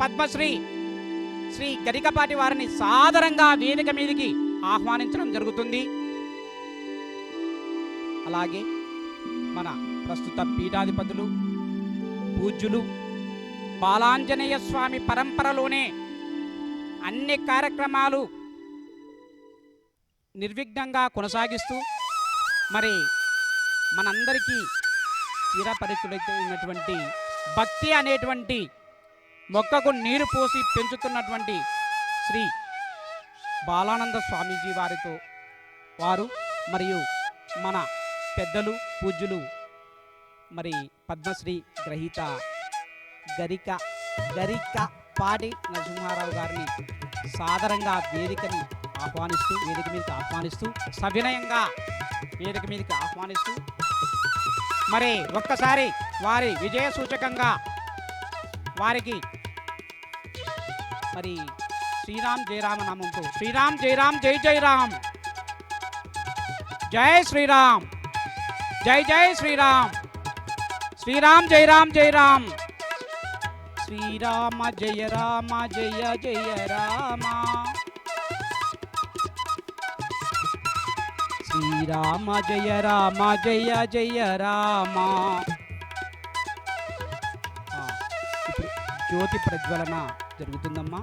పద్మశ్రీ శ్రీ గరికపాటి వారిని సాదరంగా వేదిక మీదకి ఆహ్వానించడం జరుగుతుంది. అలాగే మన ప్రస్తుత పీఠాధిపతులు పూజ్యులు బాలాంజనేయ స్వామి పరంపరలోనే అన్ని కార్యక్రమాలు నిర్విఘ్నంగా కొనసాగిస్తూ మరి మనందరికీ చిరపరిచుడైతే ఉన్నటువంటి భక్తి అనేటువంటి మొక్కకు నీరు పోసి పెంచుతున్నటువంటి శ్రీ బాలానంద స్వామీజీ వారితో వారు మరియు మన పెద్దలు పూజ్యులు మరి పద్మశ్రీ గ్రహీత గరిక గరిక పాటి నరసింహారావు గారిని సాదరంగా వేదికని ఆహ్వానిస్తూ వేదిక మీదకి ఆహ్వానిస్తూ సవినయంగా వేదిక మీదకి ఆహ్వానిస్తూ మరి ఒక్కసారి వారి విజయ సూచకంగా వారికి మరి శ్రీరామ్ జయరామ నామంతో శ్రీరామ్ జయరామ్ జై జయరామ్. జై శ్రీరామ్. జై జై శ్రీరామ్. శ్రీరామ్ జయరామ్ జయరామ్. శ్రీరామ జయ రామ జయ జయ రామ. శ్రీరామ జయ రామ జయ జయ రామ. జ్యోతి ప్రజ్వలన జరుగుతుందమ్మా.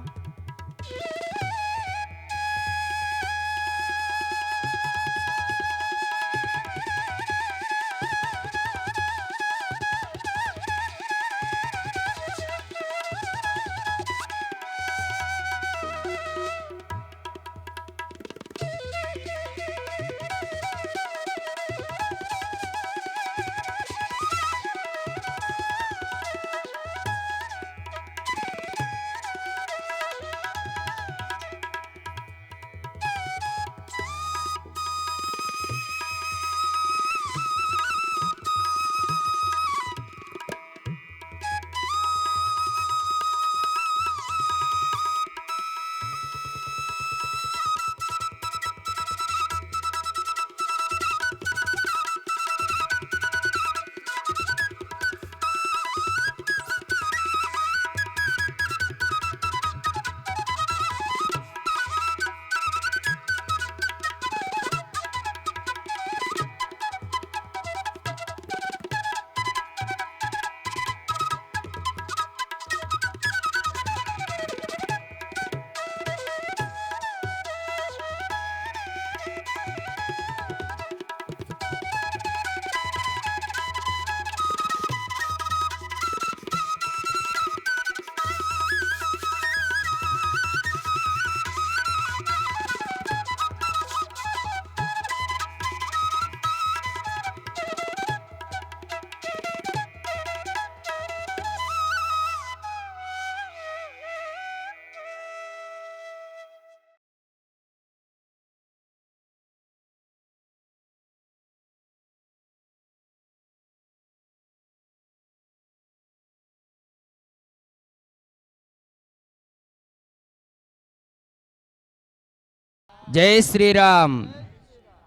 జై శ్రీరామ్.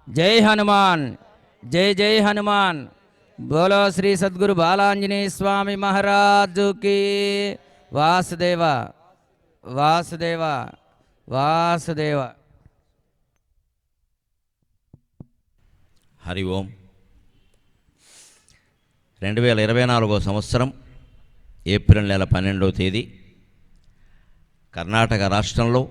జై హనుమాన్. జై జై హనుమాన్. బోలో శ్రీ సద్గురు బాలాంజనేయ స్వామి మహారాజుకి వాసుదేవ వాసుదేవ వాసుదేవ. హరి ఓం. రెండు వేల ఇరవై నాలుగో సంవత్సరం ఏప్రిల్ నెల పన్నెండవ తేదీ. కర్ణాటక రాష్ట్రంలో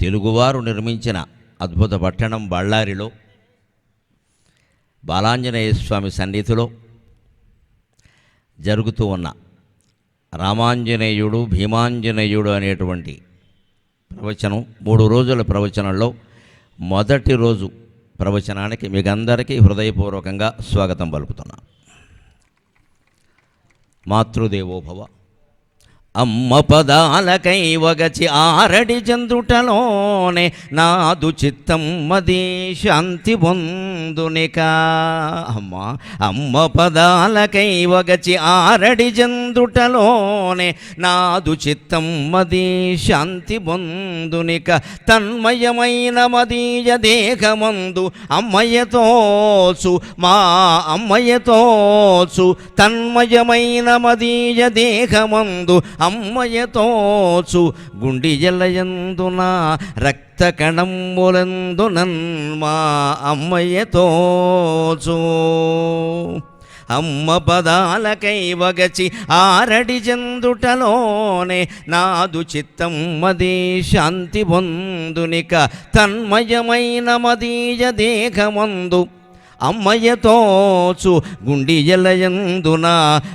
తెలుగువారు నిర్మించిన అద్భుత పట్టణం బళ్ళారిలో బాలాంజనేయ స్వామి సన్నిధిలో జరుగుతూ ఉన్న రామాంజనేయుడు భీమాంజనేయుడు అనేటువంటి ప్రవచనం మూడు రోజుల ప్రవచనంలో మొదటి రోజు ప్రవచనానికి మీకందరికీ హృదయపూర్వకంగా స్వాగతం పలుకుతున్నా. మాతృదేవోభవ. అమ్మ పదాలకై వగచి ఆరడి చందుటలోనే నాదు చిత్తమ్మది శాంతి పొందునిక. అమ్మ అమ్మ పదాలకై వగచి ఆరడి చందుటలోనే నాదు చిత్తమ్మది శాంతి పొందునిక. తన్మయమైన మదీయ దేహమందు అమ్మయ్యతోచు మా అమ్మయ్యతోచు తన్మయమైన మదీయ దేహమందు అమ్మయతోచు గుండి జలయందున రక్త కణంబులందునన్ మా అమ్మయ్యతోచు అమ్మ పదాలకై వగచి ఆరడి చందుటలోనే నాదు చిత్తమ్మది శాంతి పొందునిక తన్మయమైన మదీయ దేహమందు అమ్మయ్యతోచు గుండి జలయందున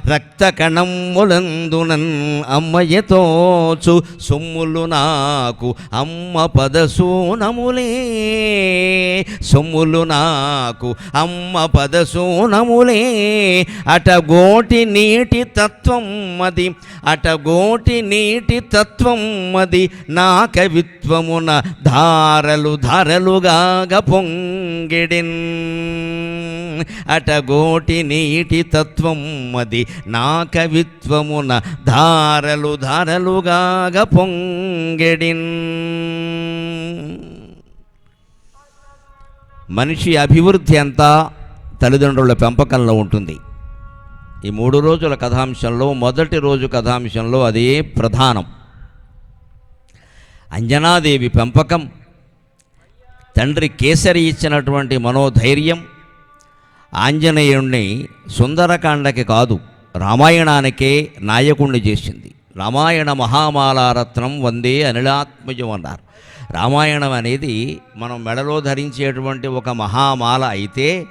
రక్త కణమ్ములందునన్ అమ్మయ్యతోచు సొమ్ములు నాకు అమ్మ పదసూనములే. సొమ్ములు నాకు అమ్మ పదసూనములే. అటగోటి నీటి తత్వం మది అటగోటి నీటి తత్వం మది నా కవిత్వమున ధారలు ధారలుగాగ పొంగిడిన్. అటగోటి నీటి తత్వం అది నా కవిత్వమున ధారలు ధారలుగాగ పొంగెడిన్. మనిషి అభివృద్ధి అంతా తల్లిదండ్రుల పెంపకంలో ఉంటుంది. ఈ మూడు రోజుల కథాంశంలో మొదటి రోజు కథాంశంలో అదే ప్రధానం. అంజనాదేవి పెంపకం తండ్రి కేసరి ఇచ్చినటువంటి మనోధైర్యం ఆంజనేయుణ్ణి సుందరకాండకి కాదు రామాయణానికే నాయకుణ్ణి చేసింది. రామాయణ మహామాలారత్నం వందే అనిలాత్మజం అన్నారు. రామాయణం అనేది మనం మెడలో ధరించేటువంటి ఒక మహామాల అయితే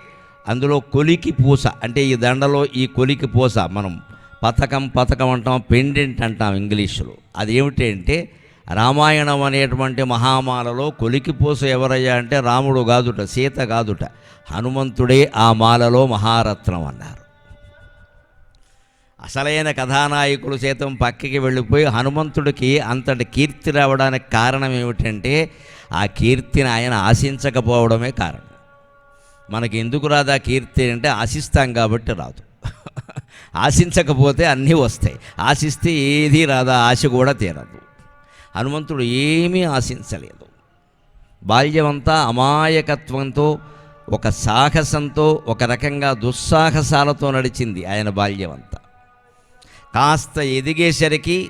అందులో కొలికి పూస అంటే ఈ దండలో ఈ కొలికి పూస మనం పథకం పథకం అంటాం పెండెంట్ అంటాం ఇంగ్లీషులో. అది అంటే రామాయణం అనేటువంటి మహామాలలో కొలికిపోసు ఎవరయ్యా అంటే రాముడు కాదుట సీత కాదుట. హనుమంతుడే ఆ మాలలో మహారత్నం అన్నారు. అసలైన కథానాయకులు సైతం పక్కకి వెళ్ళిపోయి హనుమంతుడికి అంతటి కీర్తి రావడానికి కారణం ఏమిటంటే ఆ కీర్తిని ఆయన ఆశించకపోవడమే కారణం. మనకి ఎందుకు రాదు ఆ కీర్తి అంటే ఆశిస్తాం కాబట్టి రాదు. ఆశించకపోతే అన్నీ వస్తాయి. ఆశిస్తే ఏది రాదా ఆశ కూడా తీరదు. హనుమంతుడు ఏమీ ఆశించలేదు. బాల్యమంతా అమాయకత్వంతో ఒక సాహసంతో ఒక రకంగా దుస్సాహసాలతో నడిచింది ఆయన బాల్యమంతా. కాస్త ఎదిగేసరికి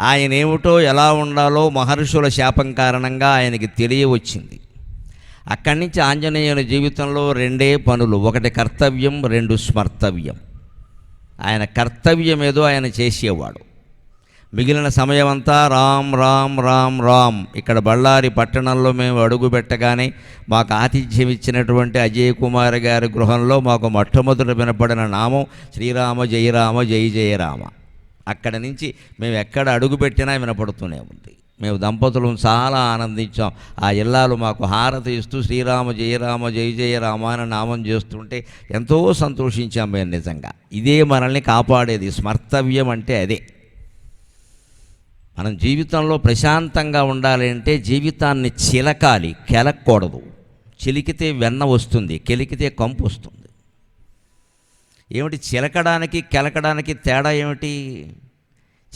ఆయన ఏమిటో ఎలా ఉండాలో మహర్షుల శాపం కారణంగా ఆయనకి తెలియవచ్చింది. అక్కడి నుంచి ఆంజనేయుని జీవితంలో రెండే పనులు ఒకటి కర్తవ్యం రెండు స్మర్తవ్యం. ఆయన కర్తవ్యం ఏదో ఆయన చేసేవాడు. మిగిలిన సమయం అంతా రామ్ రామ్ రామ్ రామ్. ఇక్కడ బళ్ళారి పట్టణంలో మేము అడుగు పెట్టగానే మాకు ఆతిథ్యం ఇచ్చినటువంటి అజయ్ కుమార్ గారి గృహంలో మాకు మొట్టమొదట వినపడిన నామం శ్రీరామ జయరామ జయ జయరామ అక్కడ నుంచి మేము ఎక్కడ అడుగు పెట్టినా వినపడుతూనే ఉంది. మేము దంపతులు చాలా ఆనందించాం. ఆ ఇల్లాలు మాకు హారతి ఇస్తూ శ్రీరామ జయరామ జయ జయరామ అని నామం చేస్తుంటే ఎంతో సంతోషించాం మేము నిజంగా. ఇదే మనల్ని కాపాడేది. స్మర్తవ్యం అంటే అదే. మనం జీవితంలో ప్రశాంతంగా ఉండాలి అంటే జీవితాన్ని చిలకాలి కెలక్కూడదు. చిలికితే వెన్న వస్తుంది కెలికితే కంపు వస్తుంది. ఏమిటి చిలకడానికి కెలకడానికి తేడా ఏమిటి?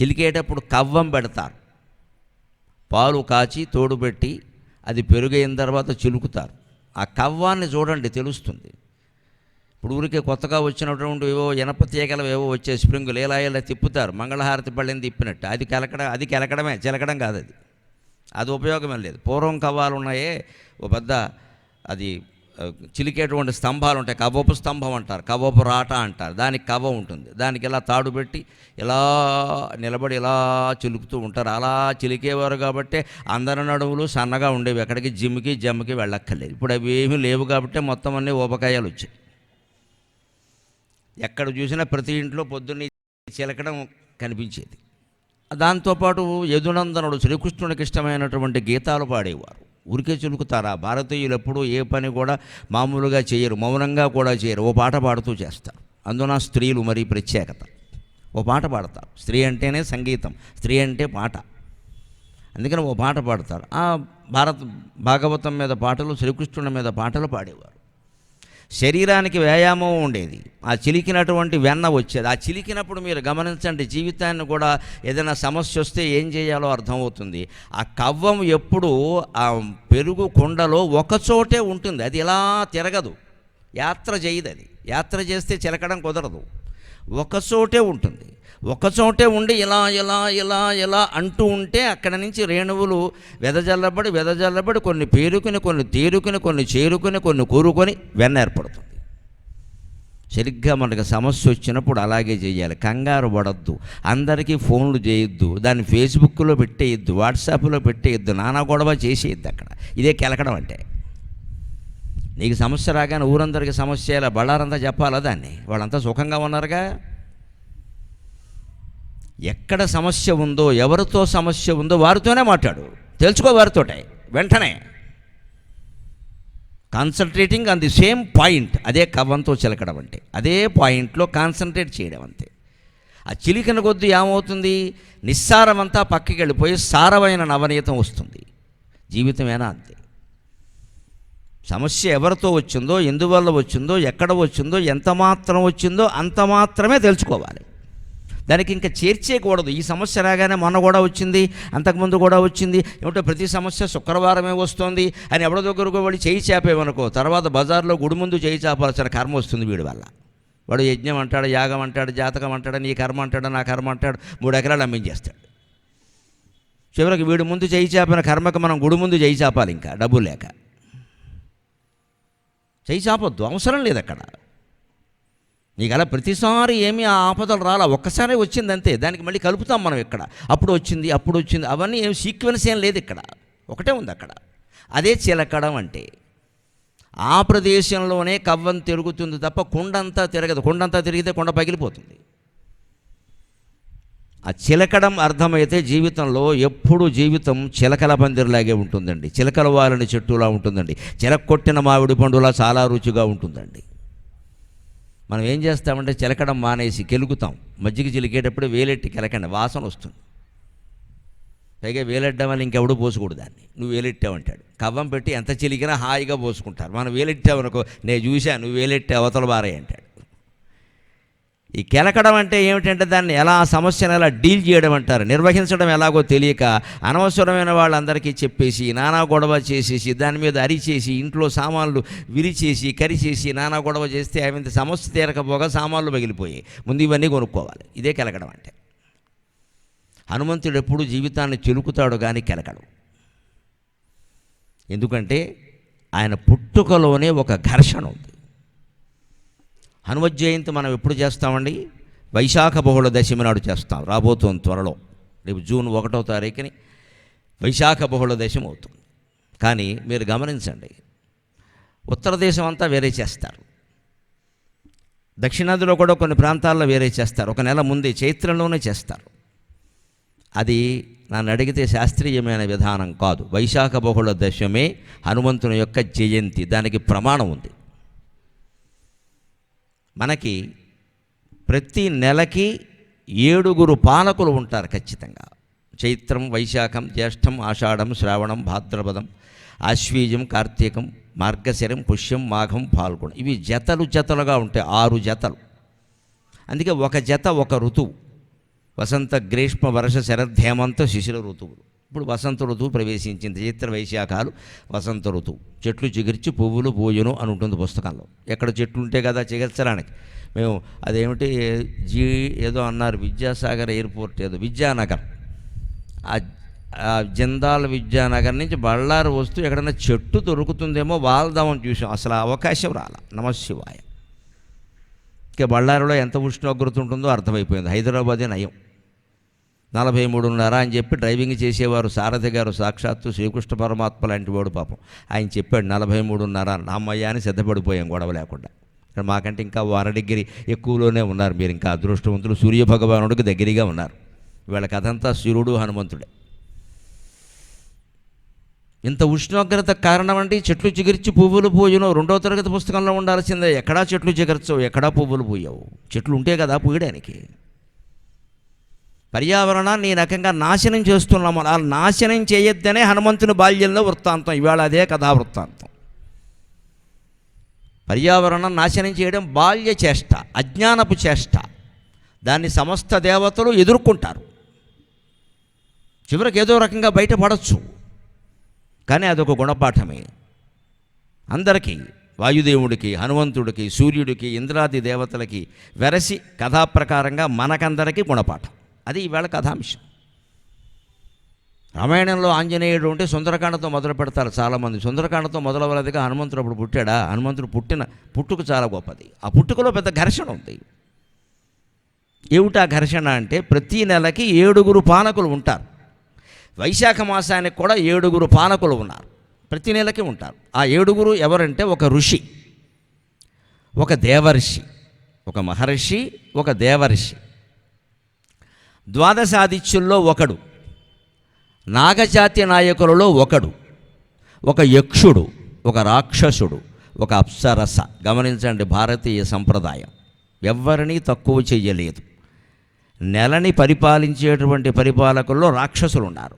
చిలికేటప్పుడు కవ్వం పెడతారు. పాలు కాచి తోడు పెట్టి అది పెరుగైన తర్వాత చిలుకుతారు. ఆ కవ్వాన్ని చూడండి తెలుస్తుంది. ఇప్పుడు ఊరికే కొత్తగా వచ్చినటువంటి ఏవో ఇనప తీగలు ఏవో వచ్చే స్ప్రింగులు ఇలా ఇలా తిప్పుతారు. మంగళహారతి పళ్ళని తిప్పినట్టు అది కెలకడం అది కెలకడమే చిలకడం కాదు అది. అది ఉపయోగమే లేదు. పూర్వం కవ్వాలు ఉన్నాయే ఓ పెద్ద అది చిలికేటువంటి స్తంభాలు ఉంటాయి. కవ్వపు స్తంభం అంటారు కవ్వపు రాట అంటారు. దానికి కవ్వ ఉంటుంది. దానికి ఇలా తాడు పెట్టి ఇలా నిలబడి ఇలా చిలుకుతూ ఉంటారు. అలా చిలికేవారు కాబట్టి అందరి నడుములు సన్నగా ఉండేవి. ఎక్కడికి జిమ్కి జమ్కి వెళ్ళక్కర్లేదు. ఇప్పుడు అవి ఏమీ లేవు కాబట్టి మొత్తం అన్నీ ఊబకాయాలు వచ్చాయి. ఎక్కడ చూసినా ప్రతి ఇంట్లో పొద్దున్నే చిలకడం కనిపించేది. దాంతోపాటు యదునందనుడు శ్రీకృష్ణునికి ఇష్టమైనటువంటి గీతాలు పాడేవారు. ఊరికే చిలుకుతారా భారతీయులు ఎప్పుడూ ఏ పని కూడా మామూలుగా చేయరు మౌనంగా కూడా చేయరు. ఓ పాట పాడుతూ చేస్తారు. అందున స్త్రీలు మరీ ప్రత్యేకత. ఓ పాట పాడతారు. స్త్రీ అంటేనే సంగీతం స్త్రీ అంటే పాట. అందుకని ఓ పాట పాడతారు. ఆ భారత భాగవతం మీద పాటలు శ్రీకృష్ణుడి మీద పాటలు పాడేవారు. శరీరానికి వ్యాయామం ఉండేది. ఆ చిలికినటువంటి వెన్న వచ్చేది. ఆ చిలికినప్పుడు మీరు గమనించండి జీవితాన్ని కూడా ఏదైనా సమస్య వస్తే ఏం చేయాలో అర్థమవుతుంది. ఆ కవ్వం ఎప్పుడు ఆ పెరుగు కుండలో ఒకచోటే ఉంటుంది. అది ఇలా తిరగదు. యాత్ర చేయదు అది. యాత్ర చేస్తే చిలకడం కుదరదు. ఒకచోటే ఉంటుంది. ఒకచోటే ఉండి ఇలా ఇలా ఇలా ఇలా అంటూ ఉంటే అక్కడ నుంచి రేణువులు వెదజల్లబడి వెదజల్లబడి కొన్ని పేరుకుని కొన్ని తీరుకుని కొన్ని చేరుకుని కొన్ని కూరుకొని వెన్న ఏర్పడుతుంది. సరిగ్గా మనకు సమస్య వచ్చినప్పుడు అలాగే చేయాలి. కంగారు పడద్దు. అందరికీ ఫోన్లు చేయొద్దు. దాన్ని ఫేస్బుక్లో పెట్టేయద్దు వాట్సాప్లో పెట్టేయద్దు నానా గొడవ చేసేయద్దు అక్కడ. ఇదే కెలకడం అంటే. నీకు సమస్య రాగానే ఊరందరికీ సమస్య ఇలా బళ్ళారంతా చెప్పాలా దాన్ని? వాళ్ళంతా సుఖంగా ఉన్నారుగా? ఎక్కడ సమస్య ఉందో ఎవరితో సమస్య ఉందో వారితోనే మాట్లాడు. తెలుసుకో వారితోటే. వెంటనే. Concentrating on the same point. అదే కవ్వంతో చిలకడం అంటే. అదే పాయింట్లో కాన్సన్ట్రేట్ చేయడం అంతే. ఆ చిలికిన కొద్ది ఏమవుతుంది? నిస్సారం అంతా పక్కకి వెళ్ళిపోయి సారమైన నవనీతం వస్తుంది. జీవితమేనా అంతే. సమస్య ఎవరితో వచ్చిందో ఎందువల్ల వచ్చిందో ఎక్కడ వచ్చిందో ఎంత మాత్రం వచ్చిందో అంత మాత్రమే తెలుసుకోవాలి. దానికి ఇంకా చేర్చేయకూడదు. ఈ సమస్య రాగానే మొన్న కూడా వచ్చింది అంతకుముందు కూడా వచ్చింది ఏమిటో ప్రతి సమస్య శుక్రవారమే వస్తుంది అని ఎవరి దగ్గరకు వెళ్ళి చేయి చేపేమనుకో తర్వాత బజార్లో గుడి ముందు చేయి చాపాల్సిన కర్మ వస్తుంది వీడి వల్ల. వాడు యజ్ఞం అంటాడు యాగం అంటాడు జాతకం అంటాడు నీ కర్మ అంటాడు నా కర్మ అంటాడు మూడు ఎకరాలు అమ్మించేస్తాడు. చివరికి వీడి ముందు చేయి చేపిన కర్మకు మనం గుడి ముందు చేయి చేపాలి ఇంకా డబ్బులు లేక. చేయి చాపొద్దు. అవసరం లేదు అక్కడ. నీకు అలా ప్రతిసారి ఏమీ ఆ ఆపదలు రాలా. ఒక్కసారి వచ్చింది అంతే దానికి మళ్ళీ కలుపుతాం మనం ఇక్కడ. అప్పుడు వచ్చింది అప్పుడు వచ్చింది. అవన్నీ ఏం సీక్వెన్స్ ఏం లేదు ఇక్కడ. ఒకటే ఉంది అక్కడ. అదే చిలకడం అంటే. ఆ ప్రదేశంలోనే కవ్వం తిరుగుతుంది తప్ప కుండంతా తిరగదు. కుండంతా తిరిగితే కొండ పగిలిపోతుంది. ఆ చిలకడం అర్థమైతే జీవితంలో ఎప్పుడు జీవితం చిలకల పందిరిలాగే ఉంటుందండి. చిలకల వాలని చెట్టులా ఉంటుందండి. చిలక కొట్టిన మామిడి పండులా చాలా రుచిగా ఉంటుందండి. మనం ఏం చేస్తామంటే చిలకడం మానేసి కెలుకుతాం. మజ్జిగ చిలికేటప్పుడు వేలెట్టి కెలకండి. వాసన వస్తుంది. పైగా వేలెట్టడం వల్ల ఇంకెవడు పోసుకూడదు దాన్ని. నువ్వు వేలెట్టావంటాడు కవ్వం పెట్టి ఎంత చిలికినా హాయిగా పోసుకుంటారు. మనం వేలెట్టావనుకో నేను చూశాను నువ్వు వేలెట్టే అవతల బారే అంటాడు. ఈ కెలకడం అంటే ఏమిటంటే దాన్ని ఎలా సమస్యను ఎలా డీల్ చేయడం అంటారు నిర్వహించడం ఎలాగో తెలియక అనవసరమైన వాళ్ళందరికీ చెప్పేసి నానా గొడవ చేసేసి దాని మీద అరిచేసి ఇంట్లో సామాన్లు విరిచేసి కరిచేసి నానా గొడవ చేస్తే అవి సమస్య తీరకపోగా సామాన్లు మిగిలిపోయాయి ముందు ఇవన్నీ కొనుక్కోవాలి. ఇదే కెలకడం అంటే. హనుమంతుడు ఎప్పుడు జీవితాన్ని చిలుకుతాడు కానీ కెలకడు. ఎందుకంటే ఆయన పుట్టుకలోనే ఒక ఘర్షణ ఉంది. హనుమత్ జయంతి మనం ఎప్పుడు చేస్తామండి? వైశాఖ బహుళ దశమి నాడు చేస్తాం. రాబోతుంది త్వరలో. రేపు జూన్ ఒకటో తారీఖుని వైశాఖ బహుళ దశమి అవుతుంది. కానీ మీరు గమనించండి ఉత్తర దేశం అంతా వేరే చేస్తారు. దక్షిణాదిలో కూడా కొన్ని ప్రాంతాల్లో వేరే చేస్తారు. ఒక నెల ముందే చైత్రంలోనే చేస్తారు. అది నన్ను అడిగితే శాస్త్రీయమైన విధానం కాదు. వైశాఖ బహుళ దశమే హనుమంతుని యొక్క జయంతి. దానికి ప్రమాణం ఉంది. మనకి ప్రతి నెలకి ఏడుగురు పాలకులు ఉంటారు ఖచ్చితంగా. చైత్రం వైశాఖం జ్యేష్టం ఆషాఢం శ్రావణం భాద్రపదం ఆశ్వీజం కార్తీకం మార్గశిరం పుష్యం మాఘం పాల్గొనం ఇవి జతలు జతలుగా ఉంటాయి ఆరు జతలు. అందుకే ఒక జత ఒక ఋతువు. వసంత గ్రీష్మ వర్ష శరద్ హేమంత శిశిర ఋతువులు. ఇప్పుడు వసంత ఋతువు ప్రవేశించింది. చిత్ర వైశాఖాలు వసంత ఋతువు. చెట్లు చిగిర్చి పువ్వులు పూజను అని ఉంటుంది పుస్తకంలో ఎక్కడ చెట్లు ఉంటే కదా చిగిర్చడానికి మేము అదేమిటి జీ ఏదో అన్నారు విద్యాసాగర్ ఎయిర్పోర్ట్ ఏదో విద్యానగర్. ఆ జిందాల్ విద్యానగర్ నుంచి బళ్ళారు వస్తూ ఎక్కడైనా చెట్టు దొరుకుతుందేమో వాళ్దామని చూసాం. అసలు అవకాశం రాల. నమశివాయ ఇక బళ్ళారిలో ఎంత ఉష్ణోగ్రత ఉంటుందో అర్థమైపోయింది. హైదరాబాదే నయం. నలభై మూడున్నర అని చెప్పి డ్రైవింగ్ చేసేవారు సారథి గారు సాక్షాత్తు శ్రీకృష్ణ పరమాత్మ లాంటి వాడు పాపం. ఆయన చెప్పాడు నలభై మూడున్నర అమ్మయ్య అని సిద్ధపడిపోయాం గొడవ లేకుండా. మాకంటే ఇంకా వార డిగ్రీ ఎక్కువలోనే ఉన్నారు మీరు ఇంకా అదృష్టవంతులు. సూర్య భగవానుడికి దగ్గరగా ఉన్నారు. వీళ్ళ కథంతా సూర్యుడు హనుమంతుడే. ఇంత ఉష్ణోగ్రత కారణం అంటే చెట్లు చిగిర్చి పువ్వులు పూయను. రెండో తరగతి పుస్తకంలో ఉండాల్సిందే ఎక్కడా చెట్లు చిగర్చవు ఎక్కడా పువ్వులు పోయావు. చెట్లు ఉంటే కదా పూయడానికి. పర్యావరణాన్ని ఈ రకంగా నాశనం చేస్తున్నాము అలా నాశనం చేయొద్దనే హనుమంతుని బాల్యంలో వృత్తాంతం. ఇవాళ అదే కథా వృత్తాంతం పర్యావరణం నాశనం చేయడం బాల్య చేష్ట అజ్ఞానపు చేష్ట. దాన్ని సమస్త దేవతలు ఎదుర్కొంటారు. చివరికి ఏదో రకంగా బయటపడచ్చు. కానీ అదొక గుణపాఠమే. అందరికీ వాయుదేవుడికి హనుమంతుడికి సూర్యుడికి ఇంద్రాది దేవతలకి వెరసి కథా ప్రకారంగా మనకందరికీ గుణపాఠం. అది ఈవేళ కథాంశం. రామాయణంలో ఆంజనేయుడు ఉంటే సుందరకాండతో మొదలు పెడతారు చాలామంది. సుందరకాండతో మొదలవలేదుగా హనుమంతుడు అప్పుడు పుట్టాడా? హనుమంతుడు పుట్టిన పుట్టుక చాలా గొప్పది. ఆ పుట్టుకలో పెద్ద ఘర్షణ ఉంది. ఏమిటా ఘర్షణ అంటే ప్రతి నెలకి ఏడుగురు పానకులు ఉంటారు. వైశాఖ మాసానికి కూడా ఏడుగురు పానకులు ఉన్నారు. ప్రతి నెలకి ఉంటారు. ఆ ఏడుగురు ఎవరంటే ఒక ఋషి ఒక దేవర్షి ఒక మహర్షి ఒక దేవర్షి. ద్వాదశాదిత్యుల్లో ఒకడు. నాగజాతి నాయకులలో ఒకడు. ఒక యక్షుడు ఒక రాక్షసుడు ఒక అప్సరస. గమనించండి భారతీయ సంప్రదాయం. ఎవ్వరినీ తక్కువ చెయ్యలేదు. నెలని పరిపాలించేటువంటి పరిపాలకుల్లో రాక్షసులు ఉన్నారు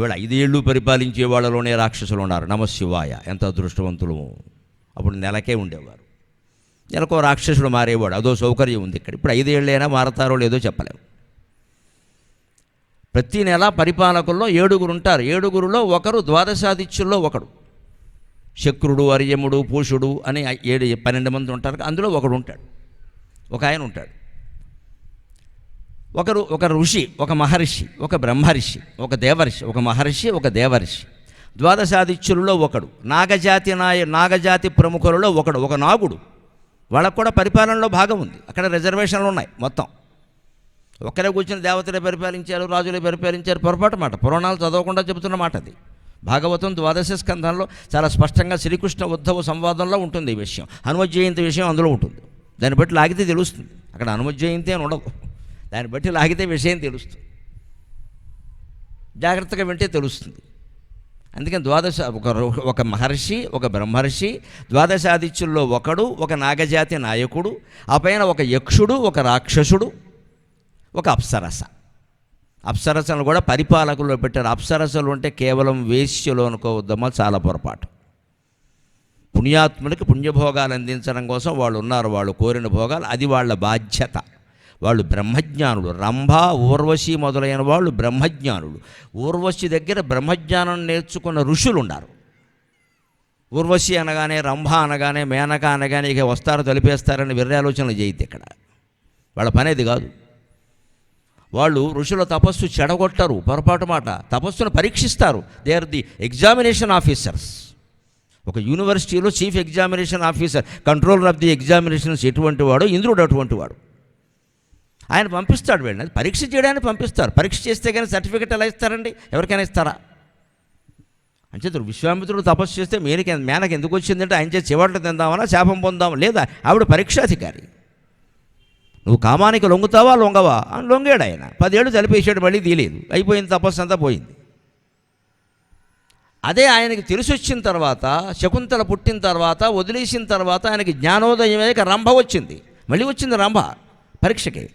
వీళ్ళ ఐదేళ్ళు పరిపాలించే వాళ్ళలోనే రాక్షసులు ఉన్నారు నమశివాయ. ఎంత అదృష్టవంతులు. అప్పుడు నెలకే ఉండేవారు. ఎలకో రాక్షసుడు మారేవాడు. అదో సౌకర్యం ఉంది ఇక్కడ. ఇప్పుడు ఐదేళ్ళైనా మారతారో లేదో చెప్పలేము. ప్రతి నెల పరిపాలకుల్లో ఏడుగురు ఉంటారు. ఏడుగురులో ఒకరు ద్వాదశాదిత్యుల్లో ఒకడు. శక్రుడు అర్యముడు పూషుడు అని ఏడు పన్నెండు మంది ఉంటారు. అందులో ఒకడు ఉంటాడు. ఒక ఆయన ఉంటాడు. ఒకరు ఒక ఋషి ఒక మహర్షి ఒక బ్రహ్మర్షి ఒక దేవర్షి ఒక మహర్షి ఒక దేవర్షి. ద్వాదశాదిత్యులలో ఒకడు. నాగజాతి నాయ నాగజాతి ప్రముఖులలో ఒకడు. ఒక నాగుడు. వాళ్ళకు కూడా పరిపాలనలో భాగం ఉంది. అక్కడ రిజర్వేషన్లు ఉన్నాయి మొత్తం. ఒక్కరే కూర్చుని దేవతలే పరిపాలించారు రాజులే పరిపాలించారు పొరపాటు మాట. పురాణాలు చదవకుండా చెబుతున్న మాట అది. భాగవతం ద్వాదశ స్కంధంలో చాలా స్పష్టంగా శ్రీకృష్ణ ఉద్ధవ సంవాదంలో ఉంటుంది ఈ విషయం. హనుమత్ జయంతి విషయం అందులో ఉంటుంది. దాన్ని బట్టి లాగితే తెలుస్తుంది. అక్కడ హనుమత్ జయంతి అని ఉండదు. దాన్ని బట్టి లాగితే విషయం తెలుస్తుంది. జాగ్రత్తగా వింటే తెలుస్తుంది. అందుకని ద్వాదశ ఒక ఒక మహర్షి ఒక బ్రహ్మర్షి ద్వాదశాదిత్యుల్లో ఒకడు ఒక నాగజాతి నాయకుడు ఆ పైన ఒక యక్షుడు ఒక రాక్షసుడు ఒక అప్సరస. అప్సరసలు కూడా పరిపాలకుల్లో పెట్టారు. అప్సరసలు అంటే కేవలం వేశ్యలు అనుకోవద్దమ్మా చాలా పొరపాటు. పుణ్యాత్ముడికి పుణ్యభోగాలు అందించడం కోసం వాళ్ళు ఉన్నారు వాళ్ళు కోరిన భోగాలు అది వాళ్ళ బాధ్యత. వాళ్ళు బ్రహ్మజ్ఞానులు. రంభ ఊర్వశి మొదలైన వాళ్ళు బ్రహ్మజ్ఞానులు. ఊర్వశి దగ్గర బ్రహ్మజ్ఞానం నేర్చుకున్న ఋషులు ఉన్నారు ఊర్వశి అనగానే రంభ అనగానే మేనక అనగానే ఇక వస్తారు తలిపేస్తారని విర్యాలోచనలు చేయద్దు ఇక్కడ. వాళ్ళ పనేది కాదు. వాళ్ళు ఋషుల తపస్సు చెడగొట్టరు పొరపాటు మాట. తపస్సును పరీక్షిస్తారు. They are the examination officers ఒక యూనివర్సిటీలో chief examination officer controller of the examinations ఎటువంటి వాడు ఇంద్రుడు అటువంటి వాడు. ఆయన పంపిస్తాడు వీళ్ళని. అది పరీక్ష చేయడానికి పంపిస్తారు. పరీక్ష చేస్తే కానీ సర్టిఫికెట్ ఎలా ఇస్తారండి? ఎవరికైనా ఇస్తారా? అంచేత విశ్వామిత్రుడు తపస్సు చేస్తే మేనకి మేనకి ఎందుకు వచ్చిందంటే ఆయన చేసి చివాట్లు తిందామనా శాపం పొందామా లేదా ఆవిడ పరీక్షాధికారి. నువ్వు కామానికి లొంగుతావా లొంగవా? అని లొంగాడు ఆయన. పదేళ్ళు చలిపేసాడు మళ్ళీ తీయలేదు. అయిపోయింది తపస్సు అంతా పోయింది. అదే ఆయనకి తెలిసి వచ్చిన తర్వాత శకుంతల పుట్టిన తర్వాత వదిలేసిన తర్వాత ఆయనకి జ్ఞానోదయం రంభ వచ్చింది. మళ్ళీ వచ్చింది రంభ పరీక్షకి.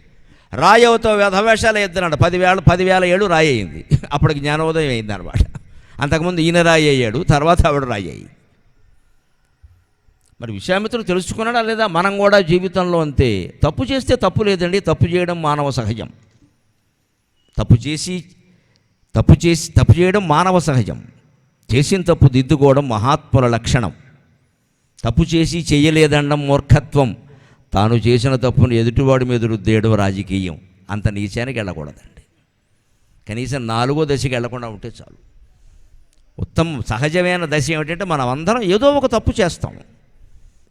రాయవతో వ్యధవేషాలు ఎద్దన్నాడు పదివేల పదివేల ఏడు రాయి అయింది అప్పటికి జ్ఞానోదయం అయింది అనమాట అంతకుముందు ఈయన రాయి అయ్యాడు తర్వాత ఆవిడ రాయి అయ్యింది మరి విశ్వామిత్రుడు తెలుసుకున్నాడా లేదా? మనం కూడా జీవితంలో అంతే. తప్పు చేస్తే తప్పు లేదండి. తప్పు చేయడం మానవ సహజం. తప్పు చేసి తప్పు చేసి తప్పు చేయడం మానవ సహజం. చేసిన తప్పు దిద్దుకోవడం మహాత్ముల లక్షణం. తప్పు చేసి చేయలేదండం మూర్ఖత్వం. తాను చేసిన తప్పును ఎదుటివాడి మీద రుద్దేయడం రాజకీయం. అంత నీచానికి వెళ్ళకూడదండి. కనీసం నాలుగో దశకి వెళ్ళకుండా ఉంటే చాలు. ఉత్తమం సహజమైన దశ ఏమిటంటే మనం అందరం ఏదో ఒక తప్పు చేస్తాం.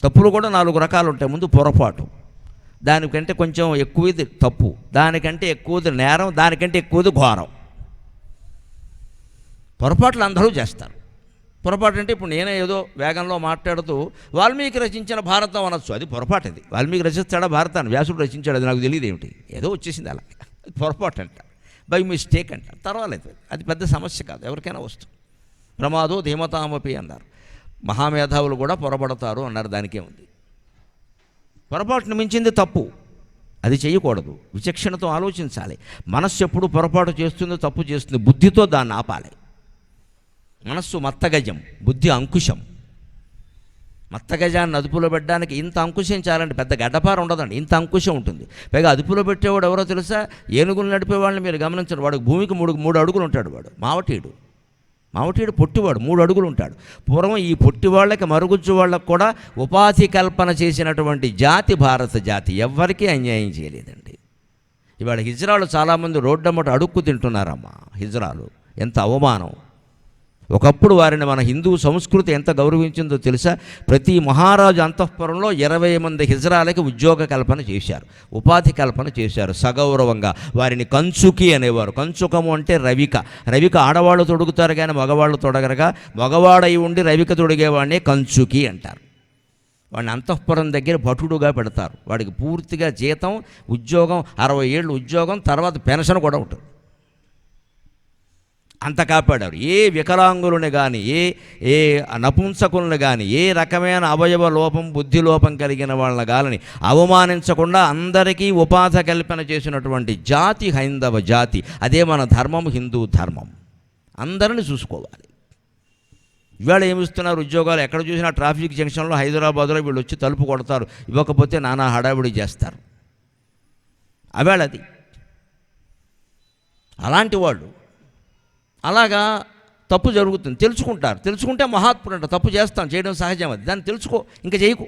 తప్పులు కూడా నాలుగు రకాలు ఉంటాయి. ముందు పొరపాటు. దానికంటే కొంచెం ఎక్కువది తప్పు. దానికంటే ఎక్కువది నేరం. దానికంటే ఎక్కువది ఘోరం. పొరపాట్లు అందరూ చేస్తారు. పొరపాటు అంటే ఇప్పుడు నేనే ఏదో వేగంలో మాట్లాడుతూ వాల్మీకి రచించిన భారతం అనొచ్చు. అది పొరపాటు అది వాల్మీకి రచిస్తాడా భారతాన్ని? వ్యాసుడు రచించాడు? అది నాకు తెలియదు ఏమిటి? ఏదో వచ్చేసింది అలా. అది పొరపాటు అంట బై మిస్టేక్ అంట. తర్వాలేదు అది పెద్ద సమస్య కాదు. ఎవరికైనా వస్తుంది ప్రమాదో ధీమతామపి అన్నారు. మహామేధావులు కూడా పొరపడతారు అన్నారు. దానికే ఉంది. పొరపాటును మించింది తప్పు. అది చేయకూడదు. విచక్షణతో ఆలోచించాలి. మనస్సు ఎప్పుడు పొరపాటు చేస్తుందో తప్పు చేస్తుంది. బుద్ధితో దాన్ని ఆపాలి. మనస్సు మత్తగజం బుద్ధి అంకుశం. మత్తగజాన్ని అదుపులో పెట్టడానికి ఇంత అంకుశం చాలండి పెద్ద గడ్డపార ఉండదండి ఇంత అంకుశం ఉంటుంది. పైగా అదుపులో పెట్టేవాడు ఎవరో తెలుసా? ఏనుగులు నడిపేవాళ్ళని మీరు గమనించండి వాడు భూమికి మూడు మూడు అడుగులు ఉంటాడు వాడు మావటీడు. మావటీడు పొట్టివాడు మూడు అడుగులు ఉంటాడు. పూర్వం ఈ పొట్టి వాళ్ళకి మరుగుజ్జు వాళ్ళకు కూడా ఉపాధి కల్పన చేసినటువంటి జాతి భారత జాతి ఎవ్వరికీ అన్యాయం చేయలేదండి. ఇవాళ హిజ్రాలు చాలామంది రోడ్డమ్మట అడుక్కు తింటున్నారమ్మా హిజ్రాలు. ఎంత అవమానం. ఒకప్పుడు వారిని మన హిందూ సంస్కృతి ఎంత గౌరవించిందో తెలుసా? ప్రతి మహారాజు అంతఃపురంలో ఇరవై మంది హిజరాలకి ఉద్యోగ కల్పన చేశారు ఉపాధి కల్పన చేశారు సగౌరవంగా. వారిని కంచుకి అనేవారు. కంచుకము అంటే రవిక. రవిక ఆడవాళ్ళు తొడుగుతారు కానీ మగవాళ్ళు తొడగరగా. మగవాడై ఉండి రవిక తొడిగేవాడినే కంచుకి అంటారు. వాడిని అంతఃపురం దగ్గర భటుడుగా పెడతారు. వాడికి పూర్తిగా జీతం ఉద్యోగం అరవై ఏళ్ళు ఉద్యోగం తర్వాత పెన్షన్ కూడా ఉంటుంది. అంత కాపాడారు. ఏ వికలాంగులను కానీ ఏ ఏ నపుంసకులను కానీ ఏ రకమైన అవయవ లోపం బుద్ధి లోపం కలిగిన వాళ్ళని కానీ అవమానించకుండా అందరికీ ఉపాధి కల్పన చేసినటువంటి జాతి హైందవ జాతి. అదే మన ధర్మం హిందూ ధర్మం. అందరిని చూసుకోవాలి. ఇవాళ ఏమిస్తున్నారు ఉద్యోగాలు? ఎక్కడ చూసినా ట్రాఫిక్ జంక్షన్లో హైదరాబాద్లో వీళ్ళు వచ్చి తలుపు కొడతారు. ఇవ్వకపోతే నానా హడావిడి చేస్తారు. అవేళది. అలాంటి వాళ్ళు అలాగా తప్పు జరుగుతుంది. తెలుసుకుంటారు. తెలుసుకుంటే మహాత్ముడు అంట తప్పు చేస్తాం చేయడం సహజం అది. దాన్ని తెలుసుకో ఇంకా చేయకు.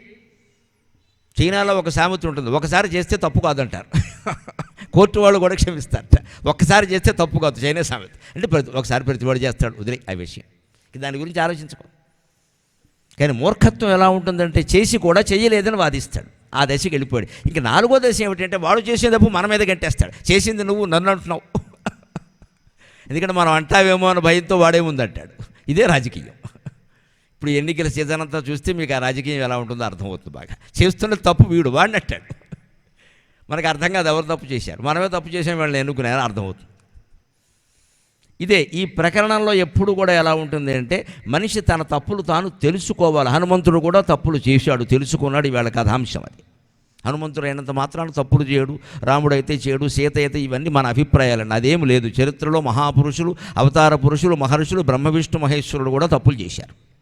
చైనాలో ఒక సామెత ఉంటుంది ఒకసారి చేస్తే తప్పు కాదంటారు. కోర్టు వాళ్ళు కూడా క్షమిస్తారట. ఒక్కసారి చేస్తే తప్పు కాదు చైనా సామెత. అంటే ప్రతి ఒకసారి ప్రతివాడు చేస్తాడు వదిలే ఆ విషయం. ఇక దాని గురించి ఆలోచించుకో. కానీ మూర్ఖత్వం ఎలా ఉంటుందంటే చేసి కూడా చేయలేదని వాదిస్తాడు. ఆ దశకి వెళ్ళిపోయాడు. ఇంకా నాలుగో దశ ఏమిటంటే వాడు చేసే తప్పు మన మీద గంటేస్తాడు. చేసింది నువ్వు నన్ను అంటున్నావు. ఎందుకంటే మనం అంటావేమో అని భయంతో వాడే ముందంటాడు. ఇదే రాజకీయం. ఇప్పుడు ఎన్నికల సీజన్ అంతా చూస్తే మీకు ఆ రాజకీయం ఎలా ఉంటుందో అర్థమవుతుంది బాగా. చేస్తున్న తప్పు వీడు వాడినట్టాడు మనకు అర్థం కాదు ఎవరు తప్పు చేశారు. మనమే తప్పు చేసాం వాళ్ళని ఎన్నుకున్నారని అర్థమవుతుంది. ఇదే ఈ ప్రకరణంలో ఎప్పుడు కూడా ఎలా ఉంటుంది అంటే మనిషి తన తప్పులు తాను తెలుసుకోవాలి. హనుమంతుడు కూడా తప్పులు చేశాడు తెలుసుకున్నాడు ఇవాళ కథాంశం అది. హనుమంతుడు అయినంత మాత్రాన తప్పులు చేయడు రాముడు అయితే చేయడు సీత అయితే ఇవన్నీ మన అభిప్రాయాలండి. అదేం లేదు. చరిత్రలో మహాపురుషులు అవతార పురుషులు మహర్షులు బ్రహ్మ విష్ణు మహేశ్వరుడు కూడా తప్పులు చేశారు.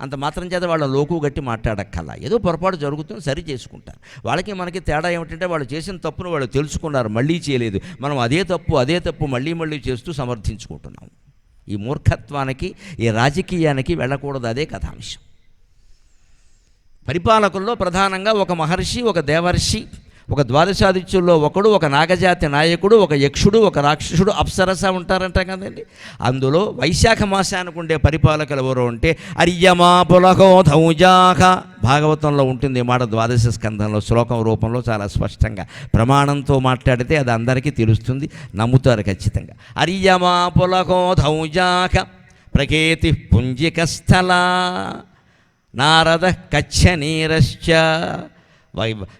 అంత మాత్రం చేత వాళ్ళ లోకు గట్టి మాట్లాడక్కల్లా ఏదో పొరపాటు జరుగుతుంది సరి చేసుకుంటారు. వాళ్ళకి మనకి తేడా ఏమిటంటే వాళ్ళు చేసిన తప్పును వాళ్ళు తెలుసుకున్నారు మళ్ళీ చేయలేదు. మనం అదే తప్పు అదే తప్పు మళ్ళీ మళ్ళీ చేస్తూ సమర్థించుకుంటున్నాం. ఈ మూర్ఖత్వానికి ఈ రాజకీయానికి వెళ్ళకూడదు అదే కథాంశం. పరిపాలకుల్లో ప్రధానంగా ఒక మహర్షి ఒక దేవర్షి ఒక ద్వాదశాదిత్యుల్లో ఒకడు ఒక నాగజాతి నాయకుడు ఒక యక్షుడు ఒక రాక్షసుడు అప్సరస ఉంటారంట కదండి. అందులో వైశాఖ మాసానికి ఉండే పరిపాలకులు ఎవరు అంటే అర్యమా పులకో ధౌజాక భాగవతంలో ఉంటుంది మాట ద్వాదశ స్కంధంలో శ్లోకం రూపంలో చాలా స్పష్టంగా. ప్రమాణంతో మాట్లాడితే అది అందరికీ తెలుస్తుంది నమ్ముతారు ఖచ్చితంగా. అర్యమా పులకో ధౌజాక ప్రకేతి పుంజికస్థల. నారద కచ్చ నీరశ్చ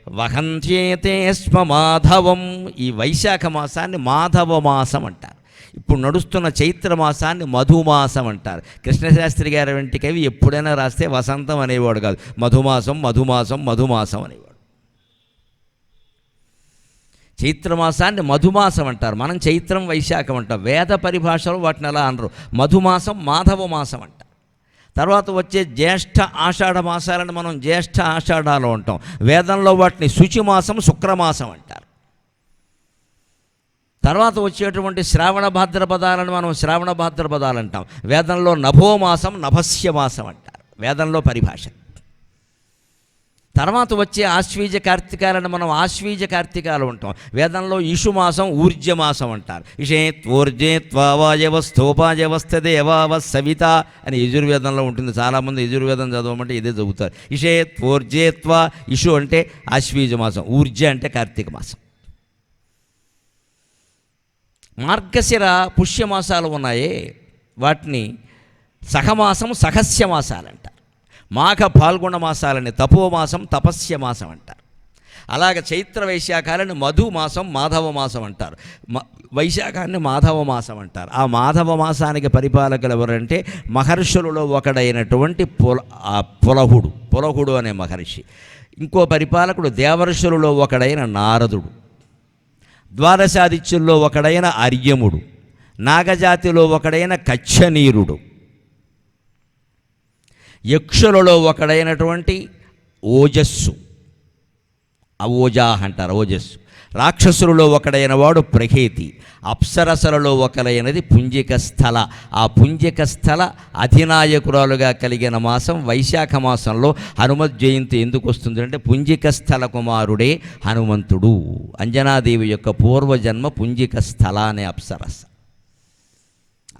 వహంత్యేతే స్మ మాధవం. ఈ వైశాఖ మాసాన్ని మాధవ మాసం అంటారు. ఇప్పుడు నడుస్తున్న చైత్ర మాసాన్ని మధుమాసం అంటారు. కృష్ణశాస్త్రి గారి వంటి కవి ఎప్పుడైనా రాస్తే వసంతం అనేవాడు కాదు. మధుమాసం మధుమాసం మధుమాసం అనేవాడు. చైత్రమాసాన్ని మధుమాసం అంటారు. మనం చైత్రం వైశాఖం అంటాం. వేద పరిభాషలో వాటిని అలా అనరు. మధుమాసం మాధవ మాసం అంటారు. తర్వాత వచ్చే జ్యేష్ఠ ఆషాఢ మాసాలను మనం జ్యేష్ఠ ఆషాఢాలు అంటాం. వేదంలో వాటిని శుచిమాసం శుక్రమాసం అంటారు. తర్వాత వచ్చేటువంటి శ్రావణ భాద్రపదాలను మనం శ్రావణ భాద్రపదాలు అంటాం. వేదంలో నభోమాసం నభస్య మాసం అంటారు. వేదంలో పరిభాష తర్వాత వచ్చే ఆశ్వీజ కార్తీకాలను మనం ఆశ్వీజ కార్తీకాలు ఉంటాం వేదంలో ఇషుమాసం ఊర్జమాసం అంటారు. ఇషేత్ ఊర్జేత్వాయవ స్థోపాయవస్థదేవావ సవిత అని యజుర్వేదంలో ఉంటుంది. చాలామంది యజుర్వేదం చదవమంటే ఇదే చదువుతారు ఇషేత్ ఊర్జేత్వా ఇషు అంటే ఆశ్వీజ మాసం ఊర్జ అంటే కార్తీక మాసం మార్గశిర పుష్యమాసాలు ఉన్నాయే. వాటిని సహమాసం సహస్య మాసాలు అంటారు మాఘ పాల్గొన మాసాలని తపోమాసం తపస్య మాసం అంటారు. అలాగ చైత్ర వైశాఖాలను మధు మాసం మాధవ మాసం అంటారు. మ- వైశాఖాన్ని మాధవ మాసం అంటారు. ఆ మాధవ మాసానికి పరిపాలకులు ఎవరంటే మహర్షులలో ఒకడైనటువంటి పుల ఆ పులహుడు పులహుడు అనే మహర్షి. ఇంకో పరిపాలకుడు దేవర్షులలో ఒకడైన నారదుడు. ద్వాదశాదిత్యుల్లో ఒకడైన అర్యముడు. నాగజాతిలో ఒకడైన కచ్చనీరుడు. యక్షులలో ఒకడైనటువంటి ఓజస్సు. అవోజాహ్ అంటారు ఓజస్సు. రాక్షసులలో ఒకడైన వాడు ప్రహేతి. అప్సరసలలో ఒకరైనది పుంజిక స్థల ఆ పుంజిక స్థల అధినాయకురాలుగా కలిగిన మాసం వైశాఖ మాసంలో హనుమత్ జయంతి ఎందుకు వస్తుంది అంటే పుంజిక స్థల కుమారుడే హనుమంతుడు. అంజనాదేవి యొక్క పూర్వజన్మ పుంజిక స్థల అనే అప్సరస.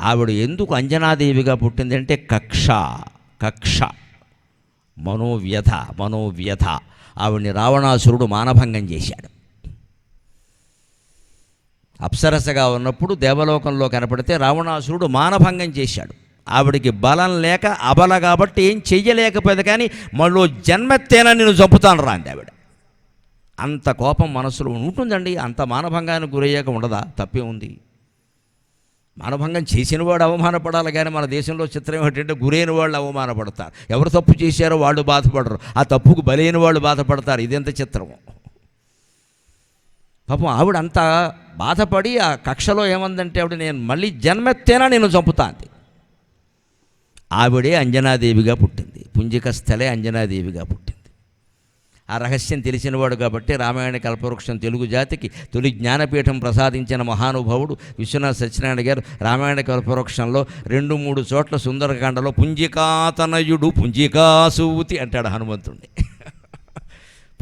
ఆవిడ ఎందుకు అంజనాదేవిగా పుట్టిందంటే కక్ష. కక్ష మనోవ్యధ మనోవ్యధ ఆవిడ్ని రావణాసురుడు మానభంగం చేశాడు. అప్సరసగా ఉన్నప్పుడు దేవలోకంలో కనపడితే రావణాసురుడు మానభంగం చేశాడు. ఆవిడికి బలం లేక అబల కాబట్టి ఏం చెయ్యలేకపోయేది కానీ మళ్ళీ జన్మెత్తేనా నేను చంపుతాను రాంది ఆవిడ. అంత కోపం మనసులో ఉంటుందండి అంత మానభంగానికి గురయ్యాక ఉండదా? తప్పే ఉంది. మానభంగం చేసిన వాడు అవమానపడాలి కానీ మన దేశంలో చిత్రం ఏంటంటే గురైన వాళ్ళు అవమానపడతారు. ఎవరు తప్పు చేశారో వాళ్ళు బాధపడరు. ఆ తప్పుకు బలైన వాళ్ళు బాధపడతారు. ఇదెంత చిత్రము పాపం ఆవిడ అంత బాధపడి ఆ కక్షలో ఏమందంటే ఆవిడ నేను మళ్ళీ జన్మెత్తేనా నేను చంపుతాంది? ఆవిడే అంజనాదేవిగా పుట్టింది. పుంజిక స్థలే అంజనాదేవిగా పుట్టింది. ఆ రహస్యం తెలిసినవాడు కాబట్టి రామాయణ కల్పవృక్షం తెలుగు జాతికి తొలి జ్ఞానపీఠం ప్రసాదించిన మహానుభావుడు విశ్వనాథ్ సత్యనారాయణ గారు రామాయణ కల్పవృక్షంలో రెండు మూడు చోట్ల సుందరకాండలో పుంజికాతనయుడు పుంజికాసూతి అంటాడు హనుమంతుణ్ణి.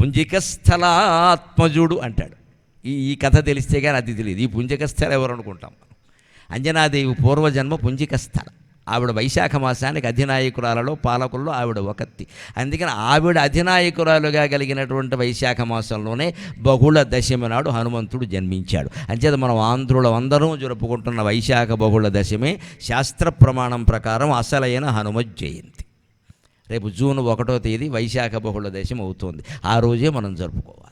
పుంజికస్థలాత్మజుడు అంటాడు. ఈ ఈ కథ తెలిస్తే కానీ అది తెలియదు. ఈ పుంజికస్థల ఎవరు అనుకుంటాం అంజనాదేవి పూర్వజన్మ పుంజికస్థల. ఆవిడ వైశాఖ మాసానికి అధినాయకురాలలో పాలకుల్లో ఆవిడ ఒకత్తి. అందుకని ఆవిడ అధినాయకురాలుగా కలిగినటువంటి వైశాఖ మాసంలోనే బహుళ దశమి నాడు హనుమంతుడు జన్మించాడు. అంచేత మనం ఆంధ్రులం అందరం జరుపుకుంటున్న వైశాఖ బహుళ దశమే శాస్త్ర ప్రమాణం ప్రకారం అసలైన హనుమ జయంతి. రేపు జూన్ ఒకటో తేదీ వైశాఖ బహుళ దశమి అవుతుంది. ఆ రోజే మనం జరుపుకోవాలి.